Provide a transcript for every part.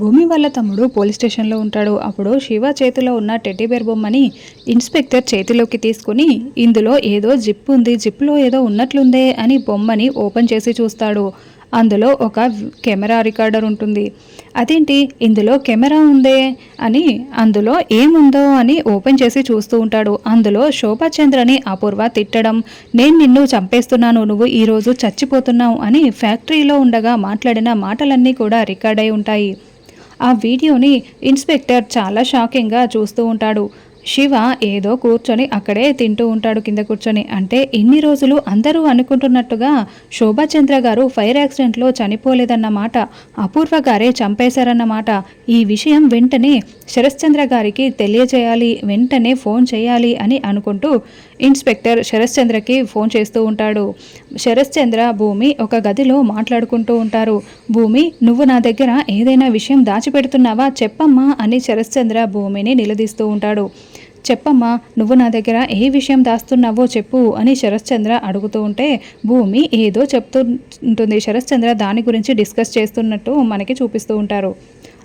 భూమి వాళ్ళ తమ్ముడు పోలీస్ స్టేషన్లో ఉంటాడు. అప్పుడు శివ చేతిలో ఉన్న టెడ్డీబేర్ బొమ్మని ఇన్స్పెక్టర్ చేతిలోకి తీసుకుని ఇందులో ఏదో జిప్ ఉంది జిప్లో ఏదో ఉన్నట్లుందే అని బొమ్మని ఓపెన్ చేసి చూస్తాడు. అందులో ఒక కెమెరా రికార్డర్ ఉంటుంది. అదేంటి ఇందులో కెమెరా ఉందే అని అందులో ఏముందో అని ఓపెన్ చేసి చూస్తూ ఉంటాడు. అందులో శోభాచంద్రని అపూర్వ తిట్టడం నేను నిన్ను చంపేస్తున్నాను నువ్వు ఈరోజు చచ్చిపోతున్నావు అని ఫ్యాక్టరీలో ఉండగా మాట్లాడిన మాటలన్నీ కూడా రికార్డ్ అయి ఉంటాయి. ఆ వీడియోని ఇన్స్పెక్టర్ చాలా షాకింగ్గా చూస్తూ ఉంటాడు. శివ ఏదో కూర్చొని అక్కడే తింటూ ఉంటాడు కింద కూర్చొని. అంటే ఇన్ని రోజులు అందరూ అనుకుంటున్నట్టుగా శోభాచంద్ర గారు ఫైర్ యాక్సిడెంట్లో చనిపోలేదన్నమాట అపూర్వ గారే చంపేశారన్నమాట. ఈ విషయం వెంటనే శరశ్చంద్ర గారికి తెలియజేయాలి వెంటనే ఫోన్ చేయాలి అని అనుకుంటూ ఇన్స్పెక్టర్ శరశ్చంద్రకి ఫోన్ చేస్తూ ఉంటాడు. శరశ్చంద్ర భూమి ఒక గదిలో మాట్లాడుకుంటూ ఉంటారు. భూమి నువ్వు నా దగ్గర ఏదైనా విషయం దాచిపెడుతున్నావా చెప్పమ్మా అని శరశ్చంద్ర భూమిని నిలదీస్తూ ఉంటాడు. చెప్పమ్మా నువ్వు నా దగ్గర ఏ విషయం దాస్తున్నావో చెప్పు అని శరశ్చంద్ర అడుగుతూ ఉంటే భూమి ఏదో చెప్తూ ఉంటుంది శరశ్చంద్ర దాని గురించి డిస్కస్ చేస్తున్నట్టు మనకి చూపిస్తూ ఉంటారు.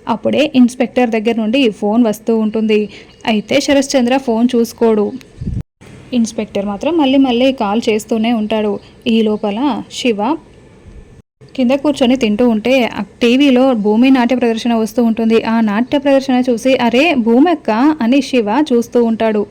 అప్పుడే ఇన్స్పెక్టర్ దగ్గర నుండి ఫోన్ వస్తూ ఉంటుంది. అయితే శరశ్చంద్ర ఫోన్ చూసుకోడు. ఇన్స్పెక్టర్ మాత్రం మళ్ళీ మళ్ళీ కాల్ చేస్తూనే ఉంటాడు. ఈ లోపల శివ కింద కూర్చొని తింటూ ఉంటే ఆ టీవీలో భూమి నాట్య ప్రదర్శన వస్తూ ఉంటుంది. ఆ నాట్య ప్రదర్శన చూసి అరే భూమెక్క అని శివ చూస్తూ ఉంటాడు.